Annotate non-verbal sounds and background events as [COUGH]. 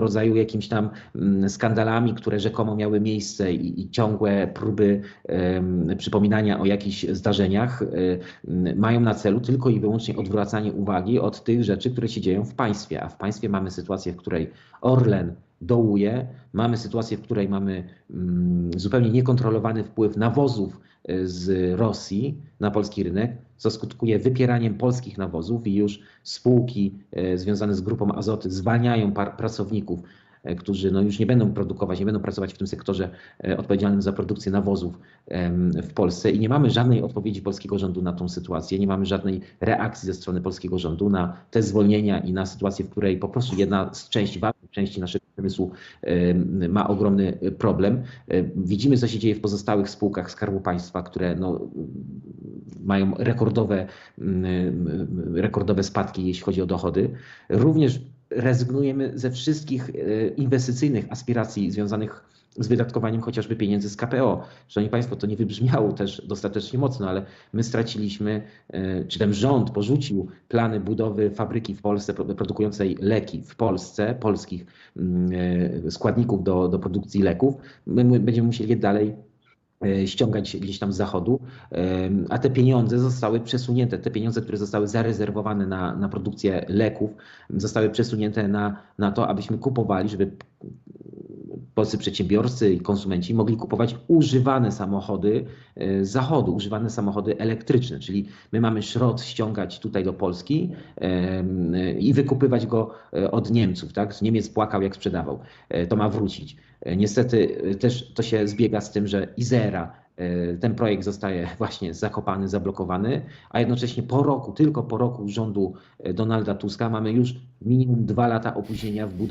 rodzaju jakimiś tam mm, skandalami, które rzekomo miały miejsce i, i ciągłe próby przypominania o jakichś zdarzeniach, m, mają na celu tylko i wyłącznie odwracanie uwagi od tych rzeczy, które się dzieją w państwie. A w państwie mamy sytuację, w której Orlen dołuje, mamy sytuację, w której mamy mm, zupełnie niekontrolowany wpływ nawozów y, z Rosji na polski rynek, co skutkuje wypieraniem polskich nawozów i już spółki e, związane z grupą Azoty zwalniają pracowników, e, którzy no już nie będą produkować, nie będą pracować w tym sektorze e, odpowiedzialnym za produkcję nawozów w Polsce i nie mamy żadnej odpowiedzi polskiego rządu na tą sytuację, nie mamy żadnej reakcji ze strony polskiego rządu na te zwolnienia i na sytuację, w której po prostu jedna z części, ważnych części naszego przemysłu em, ma ogromny e, problem. E, Widzimy, co się dzieje w pozostałych spółkach Skarbu Państwa, które no, mają rekordowe, mm, rekordowe spadki, jeśli chodzi o dochody. Również rezygnujemy ze wszystkich e, inwestycyjnych aspiracji związanych z wydatkowaniem chociażby pieniędzy z KPO. Szanowni Państwo, to nie wybrzmiało też dostatecznie mocno, ale my straciliśmy, e, czy ten rząd porzucił plany budowy fabryki w Polsce pro- produkującej leki w Polsce, polskich mm, e, składników do, do produkcji leków. My, my będziemy musieli je dalej ściągać gdzieś tam z zachodu, a te pieniądze zostały przesunięte, te pieniądze, które zostały zarezerwowane na, na produkcję leków, zostały przesunięte na, na to, abyśmy kupowali, żeby polscy przedsiębiorcy i konsumenci mogli kupować używane samochody e, z zachodu, używane samochody elektryczne, czyli my mamy szrot ściągać tutaj do Polski em, i wykupywać go e, od Niemców, tak? Z Niemiec płakał jak sprzedawał. E, To ma wrócić. E, Niestety e, też to się zbiega z tym, że Izera e, ten projekt zostaje [LAUGHS] właśnie zakopany, zablokowany, a jednocześnie po roku, tylko po roku rządu e, Donalda Tuska mamy już minimum dwa lata opóźnienia w budowie